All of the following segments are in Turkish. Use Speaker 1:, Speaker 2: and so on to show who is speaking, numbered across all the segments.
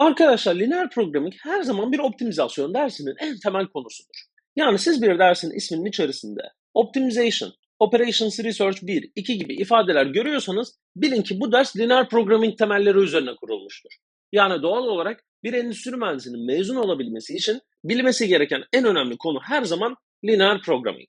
Speaker 1: Arkadaşlar lineer programming her zaman bir optimizasyon dersinin en temel konusudur. Yani siz bir dersin isminin içerisinde optimization, operations research 1, 2 gibi ifadeler görüyorsanız bilin ki bu ders lineer programming temelleri üzerine kurulmuştur. Yani doğal olarak bir endüstri mühendisinin mezun olabilmesi için bilmesi gereken en önemli konu her zaman lineer programming.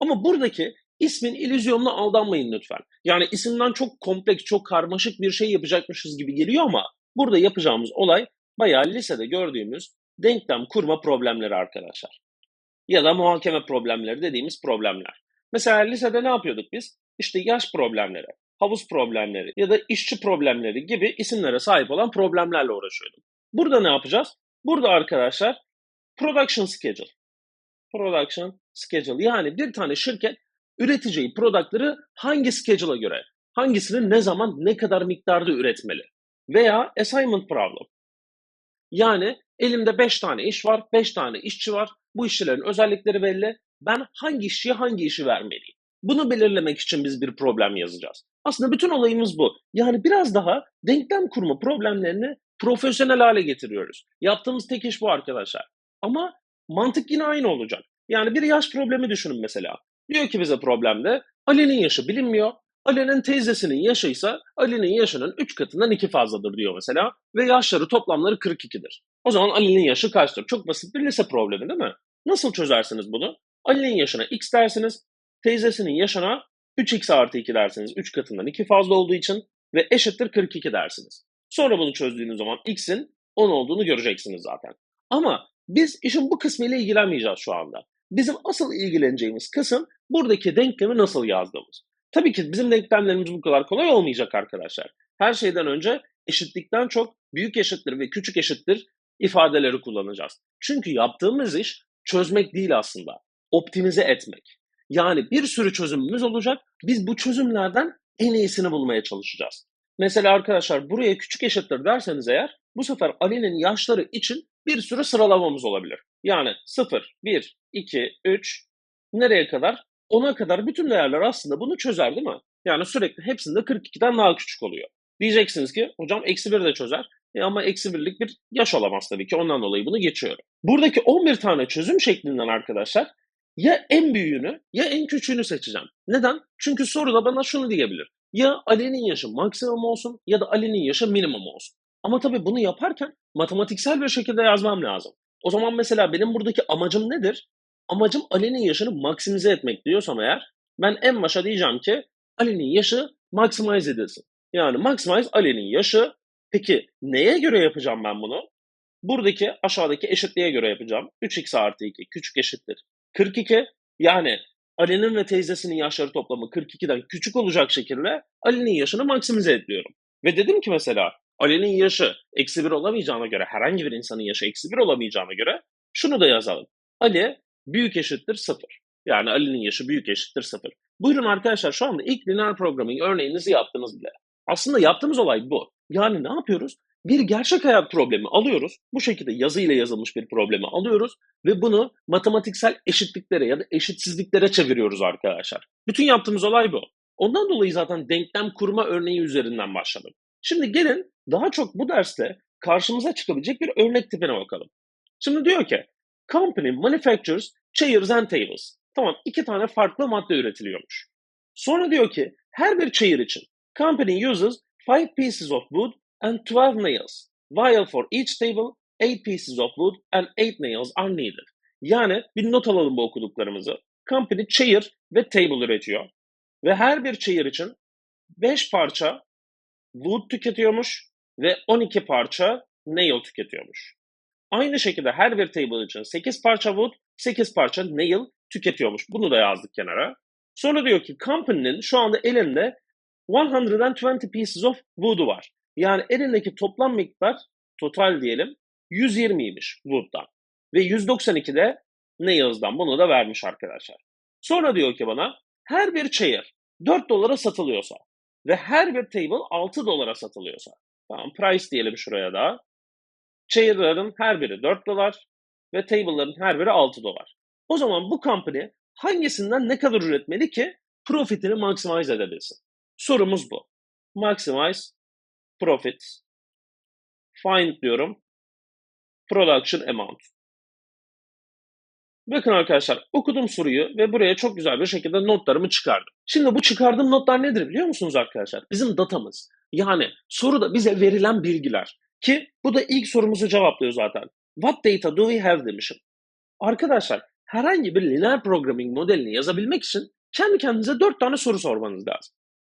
Speaker 1: Ama buradaki ismin illüzyonuna aldanmayın lütfen. Yani isimden çok kompleks, çok karmaşık bir şey yapacakmışız gibi geliyor ama burada yapacağımız olay bayağı lisede gördüğümüz denklem kurma problemleri arkadaşlar. Ya da muhakeme problemleri dediğimiz problemler. Mesela lisede ne yapıyorduk biz? İşte yaş problemleri, havuz problemleri ya da işçi problemleri gibi isimlere sahip olan problemlerle uğraşıyordum. Burada ne yapacağız? Burada arkadaşlar production schedule. Production schedule yani bir tane şirket üreteceği product'ları hangi schedule'a göre, hangisini ne zaman, ne kadar miktarda üretmeli? Veya assignment problem. Yani elimde 5 tane iş var, 5 tane işçi var. Bu işçilerin özellikleri belli. Ben hangi işçiye hangi işi vermeliyim? Bunu belirlemek için biz bir problem yazacağız. Aslında bütün olayımız bu. Yani biraz daha denklem kurma problemlerini profesyonel hale getiriyoruz. Yaptığımız tek iş bu arkadaşlar. Ama mantık yine aynı olacak. Yani bir yaş problemi düşünün mesela. Diyor ki bize problemde Ali'nin yaşı bilinmiyor. Ali'nin teyzesinin yaşı ise Ali'nin yaşının 3 katından 2 fazladır diyor mesela. Ve yaşları toplamları 42'dir. O zaman Ali'nin yaşı kaçtır? Çok basit bir lise problemi değil mi? Nasıl çözersiniz bunu? Ali'nin yaşına x dersiniz. Teyzesinin yaşına 3x artı 2 dersiniz. 3 katından 2 fazla olduğu için ve eşittir 42 dersiniz. Sonra bunu çözdüğünüz zaman x'in 10 olduğunu göreceksiniz zaten. Ama biz işin bu kısmıyla ilgilenmeyeceğiz şu anda. Bizim asıl ilgileneceğimiz kısım buradaki denklemi nasıl yazdığımız. Tabii ki bizim denklemlerimiz bu kadar kolay olmayacak arkadaşlar. Her şeyden önce eşitlikten çok büyük eşittir ve küçük eşittir ifadeleri kullanacağız. Çünkü yaptığımız iş çözmek değil aslında, optimize etmek. Yani bir sürü çözümümüz olacak. Biz bu çözümlerden en iyisini bulmaya çalışacağız. Mesela arkadaşlar buraya küçük eşittir derseniz eğer bu sefer Ali'nin yaşları için bir sürü sıralamamız olabilir. Yani 0, 1, 2, 3 nereye kadar? 10'a kadar bütün değerler aslında bunu çözer değil mi? Yani sürekli hepsinde 42'den daha küçük oluyor. Diyeceksiniz ki hocam eksi 1 de çözer. E ama eksi birlik bir yaş olamaz tabii ki ondan dolayı bunu geçiyorum. Buradaki 11 tane çözüm şeklinden arkadaşlar ya en büyüğünü ya en küçüğünü seçeceğim. Neden? Çünkü soruda bana şunu diyebilir. Ya Ali'nin yaşı maksimum olsun ya da Ali'nin yaşı minimum olsun. Ama tabii bunu yaparken matematiksel bir şekilde yazmam lazım. O zaman mesela benim buradaki amacım nedir? Amacım Ali'nin yaşını maksimize etmek diyorsam eğer ben en başa diyeceğim ki Ali'nin yaşı maximize edilsin. Yani maximize Ali'nin yaşı. Peki neye göre yapacağım ben bunu? Buradaki aşağıdaki eşitliğe göre yapacağım. 3x artı 2 küçük eşittir. 42 yani Ali'nin ve teyzesinin yaşları toplamı 42'den küçük olacak şekilde Ali'nin yaşını maksimize ediyorum. Ve dedim ki mesela Ali'nin yaşı eksi 1 olamayacağına göre, herhangi bir insanın yaşı eksi 1 olamayacağına göre şunu da yazalım. Ali büyük eşittir 0. Yani Ali'nin yaşı büyük eşittir 0. Buyurun arkadaşlar şu anda ilk linear programming örneğinizi yaptınız bile. Aslında yaptığımız olay bu. Yani ne yapıyoruz? Bir gerçek hayat problemi alıyoruz. Bu şekilde yazı ile yazılmış bir problemi alıyoruz ve bunu matematiksel eşitliklere ya da eşitsizliklere çeviriyoruz arkadaşlar. Bütün yaptığımız olay bu. Ondan dolayı zaten denklem kurma örneği üzerinden başladım. Şimdi gelin daha çok bu derste karşımıza çıkabilecek bir örnek tipine bakalım. Şimdi diyor ki company manufactures chairs and tables. Tamam iki tane farklı madde üretiliyormuş. Sonra diyor ki her bir chair için company uses 5 pieces of wood and 12 nails, while for each table 8 pieces of wood and 8 nails are needed. Yani bir not alalım bu okuduklarımızı. Company chair ve table üretiyor. Ve her bir chair için 5 parça wood tüketiyormuş ve 12 parça nail tüketiyormuş. Aynı şekilde her bir table için 8 parça wood, 8 parça nail tüketiyormuş. Bunu da yazdık kenara. Sonra diyor ki company'nin şu anda elinde 120 pieces of wood'u var. Yani elindeki toplam miktar total diyelim 120'ymiş wood'dan. Ve 192 de nails'dan. Bunu da vermiş arkadaşlar. Sonra diyor ki bana her bir chair 4 dolara satılıyorsa ve her bir table 6 dolara satılıyorsa. Tamam price diyelim şuraya da. Chair'ların her biri 4 dolar ve table'ların her biri 6 dolar. O zaman bu company hangisinden ne kadar üretmeli ki profitini maximize edebilsin? Sorumuz bu. Maximize profit. Find diyorum. production amount. Bakın arkadaşlar okudum soruyu ve buraya çok güzel bir şekilde notlarımı çıkardım. Şimdi bu çıkardığım notlar nedir biliyor musunuz arkadaşlar? Bizim datamız. Yani soruda bize verilen bilgiler. Ki bu da ilk sorumuzu cevaplıyor zaten. What data do we have demişim. Arkadaşlar herhangi bir linear programming modelini yazabilmek için kendi kendinize dört tane soru sormanız lazım.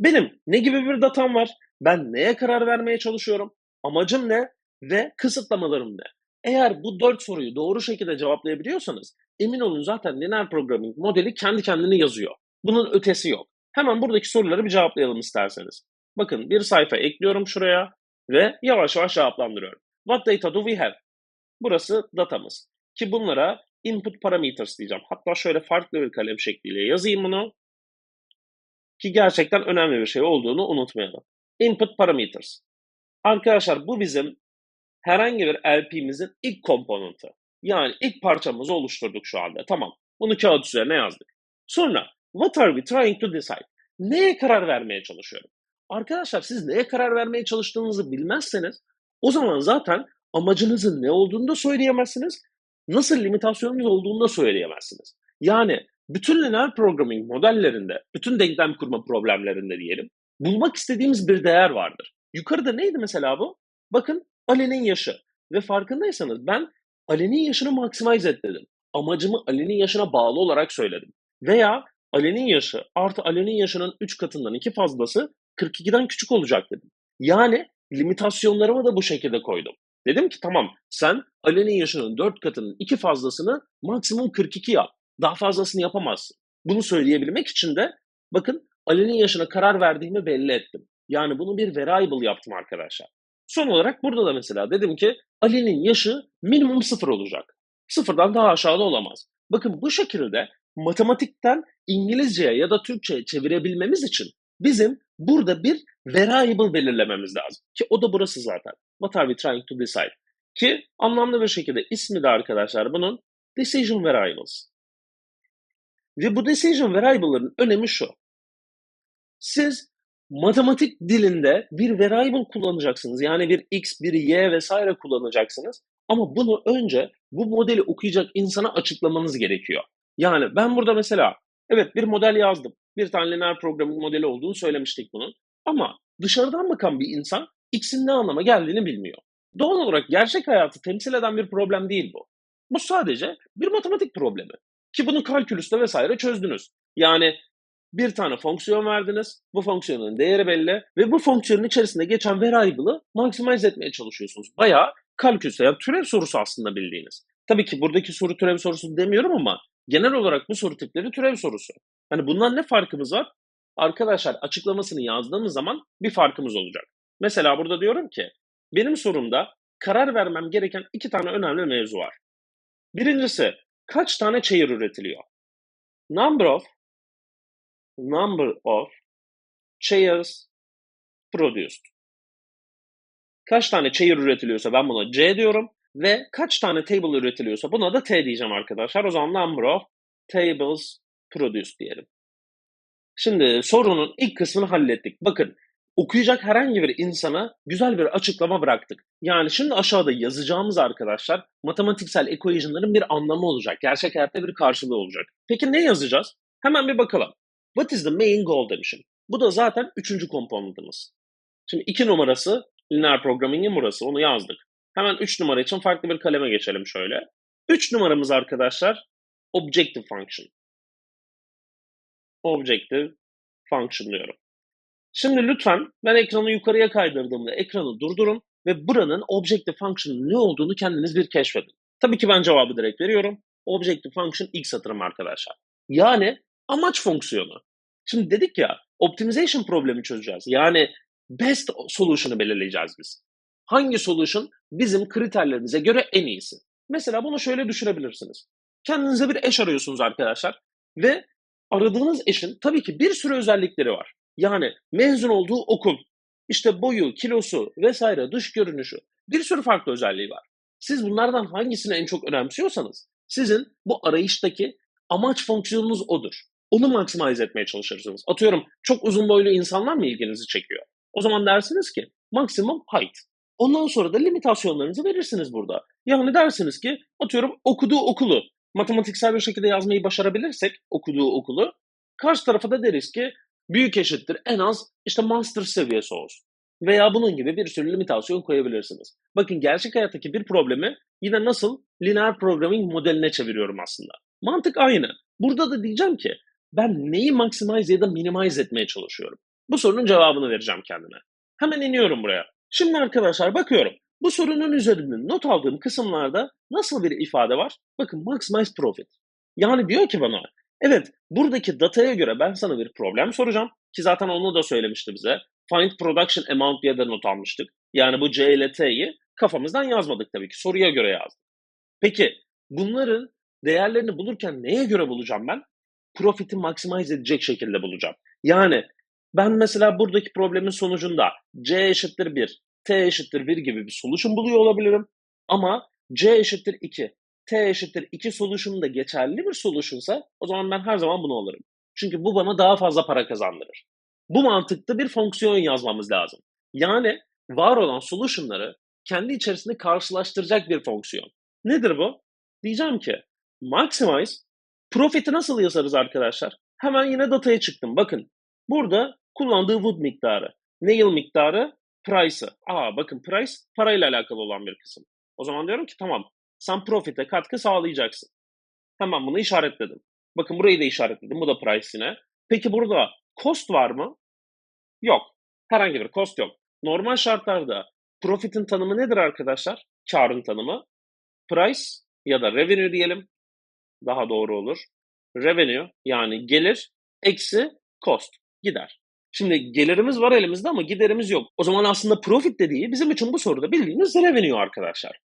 Speaker 1: Benim ne gibi bir datam var? Ben neye karar vermeye çalışıyorum? Amacım ne? Ve kısıtlamalarım ne? Eğer bu dört soruyu doğru şekilde cevaplayabiliyorsanız emin olun zaten linear programming modeli kendi kendini yazıyor. Bunun ötesi yok. Hemen buradaki soruları bir cevaplayalım isterseniz. Bakın bir sayfa ekliyorum şuraya ve yavaş yavaş cevaplandırıyorum. What data do we have? Burası datamız. Ki bunlara input parameters diyeceğim. Hatta şöyle farklı bir kalem şekliyle yazayım bunu. Ki gerçekten önemli bir şey olduğunu unutmayalım. Input parameters. Arkadaşlar bu bizim herhangi bir LP'mizin ilk komponenti. Yani ilk parçamızı oluşturduk şu anda. Tamam. Bunu kağıt üzerine yazdık. Sonra what are we trying to decide? Neye karar vermeye çalışıyorum? Arkadaşlar siz neye karar vermeye çalıştığınızı bilmezseniz o zaman zaten amacınızın ne olduğunu da söyleyemezsiniz. Nasıl limitasyonunuz olduğunu da söyleyemezsiniz. Yani bütün linear programming modellerinde, bütün denklem kurma problemlerinde diyelim, bulmak istediğimiz bir değer vardır. Yukarıda neydi mesela bu? Bakın Ali'nin yaşı. Ve farkındaysanız ben Ali'nin yaşını maximize et dedim. Amacımı Ali'nin yaşına bağlı olarak söyledim. Veya Ali'nin yaşı artı Ali'nin yaşının 3 katından 2 fazlası 42'den küçük olacak dedim. Yani limitasyonlarımı da bu şekilde koydum. Dedim ki tamam sen Ali'nin yaşının 4 katının 2 fazlasını maksimum 42 yap. Daha fazlasını yapamazsın. Bunu söyleyebilmek için de bakın Ali'nin yaşına karar verdiğimi belli ettim. Yani bunu bir variable yaptım arkadaşlar. Son olarak burada da mesela dedim ki Ali'nin yaşı minimum sıfır olacak. Sıfırdan daha aşağıda olamaz. Bakın bu şekilde matematikten İngilizceye ya da Türkçe'ye çevirebilmemiz için bizim burada bir variable belirlememiz lazım. Ki o da burası zaten. What are we trying to decide? Ki anlamlı bir şekilde ismi de arkadaşlar bunun decision variables. Ve bu decision variable'ların önemi şu. Siz matematik dilinde bir variable kullanacaksınız. Yani bir x, bir y vesaire kullanacaksınız. Ama bunu önce bu modeli okuyacak insana açıklamanız gerekiyor. Yani ben burada mesela evet bir model yazdım. Bir tane linear programming modeli olduğunu söylemiştik bunun. Ama dışarıdan bakan bir insan x'in ne anlama geldiğini bilmiyor. Doğal olarak gerçek hayatı temsil eden bir problem değil bu. Bu sadece bir matematik problemi. Ki bunu kalkülüste vesaire çözdünüz. Yani bir tane fonksiyon verdiniz. Bu fonksiyonun değeri belli ve bu fonksiyonun içerisinde geçen variable'ı maximize etmeye çalışıyorsunuz. Bayağı kalkülüste yani türev sorusu aslında bildiğiniz. Tabii ki buradaki soru türev sorusu demiyorum ama genel olarak bu soru tipleri türev sorusu. Hani bundan ne farkımız var? Arkadaşlar açıklamasını yazdığımız zaman bir farkımız olacak. Mesela burada diyorum ki benim sorumda karar vermem gereken iki tane önemli mevzu var. Birincisi kaç tane chair üretiliyor? Number of number of chairs produced. Kaç tane chair üretiliyorsa ben buna C diyorum ve kaç tane table üretiliyorsa buna da T diyeceğim arkadaşlar. O zaman number of tables produced diyelim. Şimdi sorunun ilk kısmını hallettik. Bakın okuyacak herhangi bir insana güzel bir açıklama bıraktık. Yani şimdi aşağıda yazacağımız arkadaşlar matematiksel equation'ların bir anlamı olacak. Gerçek hayatta bir karşılığı olacak. Peki ne yazacağız? Hemen bir bakalım. What is the main goal demişim. Bu da zaten üçüncü komponentimiz. Şimdi iki numarası linear programming'in burası. Onu yazdık. Hemen üç numara için farklı bir kaleme geçelim şöyle. Üç numaramız arkadaşlar objective function. Objective function diyorum. Şimdi lütfen ben ekranı yukarıya kaydırdığımda ekranı durdurun ve buranın objective function'ın ne olduğunu kendiniz bir keşfedin. Tabii ki ben cevabı direkt veriyorum. Objective function ilk satırım arkadaşlar. Yani amaç fonksiyonu. Şimdi dedik ya optimization problemi çözeceğiz. Yani best solution'ı belirleyeceğiz biz. Hangi solution bizim kriterlerimize göre en iyisi? Mesela bunu şöyle düşünebilirsiniz. Kendinize bir eş arıyorsunuz arkadaşlar ve aradığınız eşin tabii ki bir sürü özellikleri var. Yani mezun olduğu okul, işte boyu, kilosu vesaire, dış görünüşü bir sürü farklı özelliği var. Siz bunlardan hangisini en çok önemsiyorsanız sizin bu arayıştaki amaç fonksiyonunuz odur. Onu maximize etmeye çalışırsınız. Atıyorum çok uzun boylu insanlar mı ilginizi çekiyor? O zaman dersiniz ki maksimum height. Ondan sonra da limitasyonlarınızı verirsiniz burada. Yani dersiniz ki atıyorum okuduğu okulu matematiksel bir şekilde yazmayı başarabilirsek okuduğu okulu karşı tarafa da deriz ki büyük eşittir en az işte master seviyesi olsun. Veya bunun gibi bir sürü limitasyon koyabilirsiniz. Bakın gerçek hayattaki bir problemi yine nasıl linear programming modeline çeviriyorum aslında. Mantık aynı. Burada da diyeceğim ki ben neyi maximize ya da minimize etmeye çalışıyorum. Bu sorunun cevabını vereceğim kendime. Hemen iniyorum buraya. Şimdi arkadaşlar bakıyorum. Bu sorunun üzerinde not aldığım kısımlarda nasıl bir ifade var? Bakın maximize profit. Yani diyor ki bana evet buradaki dataya göre ben sana bir problem soracağım ki zaten onu da söylemişti bize. Find production amount diye de not almıştık. Yani bu C kafamızdan yazmadık tabii ki soruya göre yazdık. Peki bunların değerlerini bulurken neye göre bulacağım ben? Profit'i maximize edecek şekilde bulacağım. Yani ben mesela buradaki problemin sonucunda C eşittir 1, T eşittir 1 gibi bir solution buluyor olabilirim. Ama C eşittir 2, T eşittir 2 solution da geçerli bir solutionsa o zaman ben her zaman bunu alırım. Çünkü bu bana daha fazla para kazandırır. Bu mantıkta bir fonksiyon yazmamız lazım. Yani var olan solutionları kendi içerisinde karşılaştıracak bir fonksiyon. Nedir bu? Diyeceğim ki maximize profit'i nasıl yazarız arkadaşlar? Hemen yine dataya çıktım. Bakın burada kullandığı wood miktarı, nail miktarı, price'ı. Aa bakın price parayla alakalı olan bir kısım. O zaman diyorum ki tamam sen profit'e katkı sağlayacaksın. Hemen bunu işaretledim. Bakın burayı da işaretledim. Bu da price yine. Peki burada cost var mı? Yok. Herhangi bir cost yok. Normal şartlarda profit'in tanımı nedir arkadaşlar? Karın tanımı. Price ya da revenue diyelim. Daha doğru olur. Revenue yani gelir eksi cost gider. Şimdi gelirimiz var elimizde ama giderimiz yok. O zaman aslında profit dediği bizim için bu soruda bildiğiniz revenue arkadaşlar.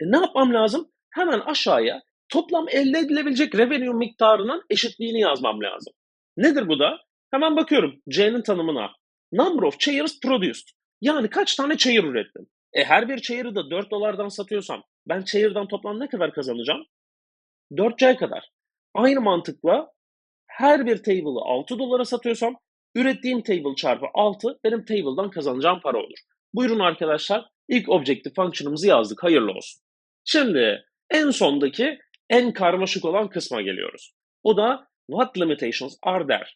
Speaker 1: E ne yapmam lazım? Hemen aşağıya toplam elde edilebilecek revenue miktarının eşitliğini yazmam lazım. Nedir bu da? Hemen bakıyorum C'nin tanımına. Number of chairs produced. Yani kaç tane chair ürettim? E her bir chair'ı da 4 dolardan satıyorsam ben chair'dan toplam ne kadar kazanacağım? 4C kadar. Aynı mantıkla her bir table'ı 6 dolara satıyorsam ürettiğim table çarpı 6 benim table'dan kazanacağım para olur. Buyurun arkadaşlar ilk objective function'ımızı yazdık. Hayırlı olsun. Şimdi en sondaki en karmaşık olan kısma geliyoruz. O da what limitations are there?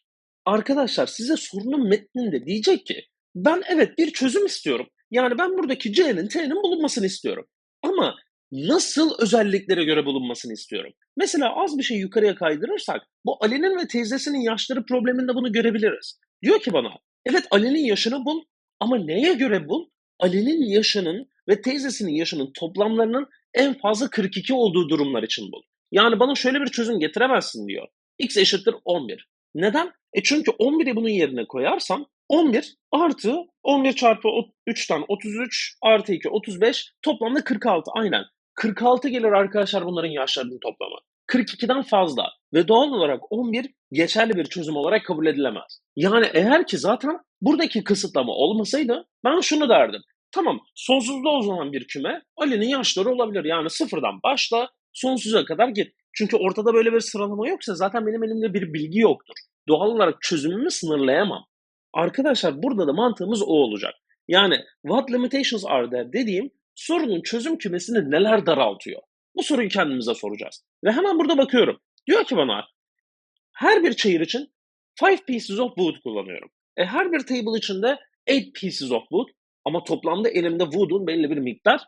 Speaker 1: Arkadaşlar size sorunun metninde diyecek ki ben evet bir çözüm istiyorum. Yani ben buradaki C'nin T'nin bulunmasını istiyorum. Ama nasıl özelliklere göre bulunmasını istiyorum. Mesela az bir şey yukarıya kaydırırsak bu Ali'nin ve teyzesinin yaşları probleminde bunu görebiliriz. Diyor ki bana evet Ali'nin yaşını bul ama neye göre bul? Ali'nin yaşının ve teyzesinin yaşının toplamlarının en fazla 42 olduğu durumlar için bul. Yani bana şöyle bir çözüm getiremezsin diyor. X eşittir 11. Neden? E çünkü 11'i bunun yerine koyarsam 11 artı 11 çarpı 3'ten 33 artı 2 35 toplamda 46 aynen. 46 gelir arkadaşlar bunların yaşlarının toplamı. 42'den fazla ve doğal olarak 11 geçerli bir çözüm olarak kabul edilemez. Yani eğer ki zaten buradaki kısıtlama olmasaydı ben şunu derdim. Tamam sonsuzda o zaman bir küme Ali'nin yaşları olabilir. Yani sıfırdan başla sonsuza kadar git. Çünkü ortada böyle bir sıralama yoksa zaten benim elimde bir bilgi yoktur. Doğal olarak çözümümü sınırlayamam. Arkadaşlar burada da mantığımız o olacak. Yani what limitations are there dediğim sorunun çözüm kümesini neler daraltıyor? Bu soruyu kendimize soracağız. Ve hemen burada bakıyorum. Diyor ki bana her bir chair için 5 pieces of wood kullanıyorum. E her bir table için de 8 pieces of wood ama toplamda elimde wood'un belli bir miktar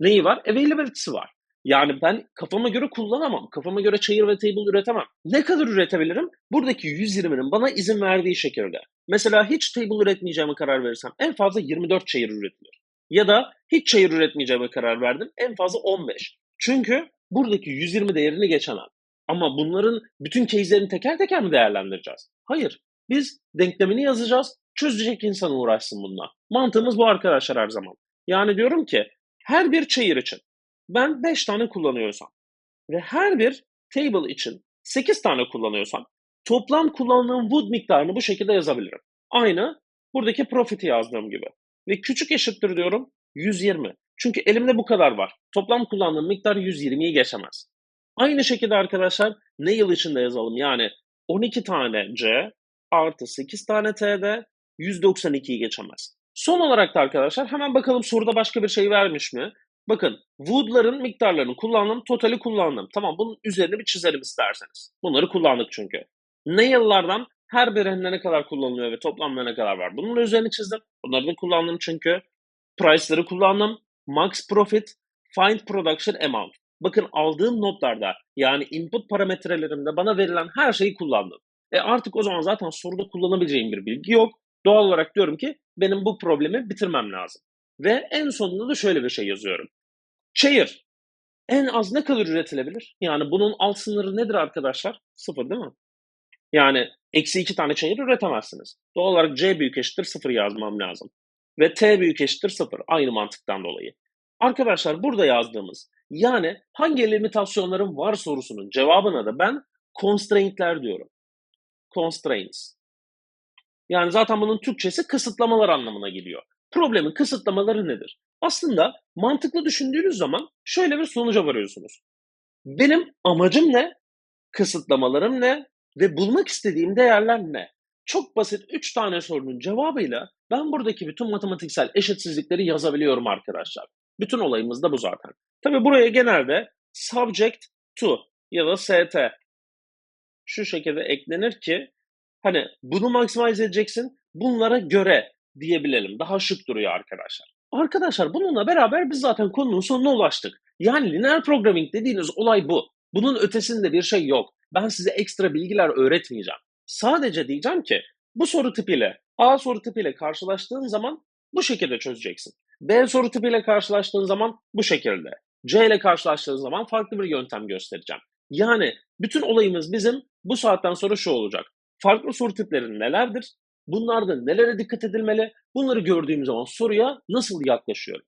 Speaker 1: neyi var? Availability'si var. Yani ben kafama göre kullanamam. Kafama göre chair ve table üretemem. Ne kadar üretebilirim? Buradaki 120'nin bana izin verdiği şekilde. Mesela hiç table üretmeyeceğime karar verirsem en fazla 24 chair üretilir. Ya da hiç chair üretmeyeceğime karar verdim en fazla 15. Çünkü buradaki 120 değerini geçemem. Ama bunların bütün case'lerini teker teker mi değerlendireceğiz? Hayır. Biz denklemini yazacağız. Çözecek insan uğraşsın bununla. Mantığımız bu arkadaşlar her zaman. Yani diyorum ki her bir chair için ben 5 tane kullanıyorsam ve her bir table için 8 tane kullanıyorsam toplam kullandığım wood miktarını bu şekilde yazabilirim. Aynı buradaki profit'i yazdığım gibi. Ve küçük eşittir diyorum 120. Çünkü elimde bu kadar var. Toplam kullandığım miktar 120'yi geçemez. Aynı şekilde arkadaşlar nail için de yazalım. Yani 12 tane C artı 8 tane T'de 192'yi geçemez. Son olarak da arkadaşlar hemen bakalım soruda başka bir şey vermiş mi? Bakın wood'ların miktarlarını kullandım, totali kullandım. Tamam bunun üzerini bir çizelim isterseniz. Bunları kullandık çünkü. Nail'lardan her birinde ne kadar kullanılıyor ve toplamda ne kadar var. Bunun da üzerini çizdim. Bunları da kullandım çünkü. Price'ları kullandım. Max profit, find production amount. Bakın aldığım notlarda yani input parametrelerimde bana verilen her şeyi kullandım. E artık o zaman zaten soruda kullanabileceğim bir bilgi yok. Doğal olarak diyorum ki benim bu problemi bitirmem lazım. Ve en sonunda da şöyle bir şey yazıyorum. Şehir en az ne kadar üretilebilir? Yani bunun alt sınırı nedir arkadaşlar? Sıfır değil mi? Yani eksi iki tane çayır üretemezsiniz. Doğal olarak C büyük eşittir sıfır yazmam lazım. Ve T büyük eşittir sıfır. Aynı mantıktan dolayı. Arkadaşlar burada yazdığımız yani hangi limitasyonların var sorusunun cevabına da ben constraint'ler diyorum. Constraints. Yani zaten bunun Türkçesi kısıtlamalar anlamına geliyor. Problemin kısıtlamaları nedir? Aslında mantıklı düşündüğünüz zaman şöyle bir sonuca varıyorsunuz. Benim amacım ne? Kısıtlamalarım ne? Ve bulmak istediğim değerler ne? Çok basit 3 tane sorunun cevabıyla ben buradaki bütün matematiksel eşitsizlikleri yazabiliyorum arkadaşlar. Bütün olayımız da bu zaten. Tabi buraya genelde subject to ya da st şu şekilde eklenir ki hani bunu maximize edeceksin bunlara göre diyebilelim. Daha şık duruyor arkadaşlar. Arkadaşlar bununla beraber biz zaten konunun sonuna ulaştık. Yani linear programming dediğiniz olay bu. Bunun ötesinde bir şey yok. Ben size ekstra bilgiler öğretmeyeceğim. Sadece diyeceğim ki bu soru tipiyle A soru tipiyle karşılaştığın zaman bu şekilde çözeceksin. B soru tipiyle karşılaştığın zaman bu şekilde. C ile karşılaştığın zaman farklı bir yöntem göstereceğim. Yani bütün olayımız bizim bu saatten sonra şu olacak. Farklı soru tipleri nelerdir? Bunlarda nelere dikkat edilmeli? Bunları gördüğüm zaman soruya nasıl yaklaşıyorum?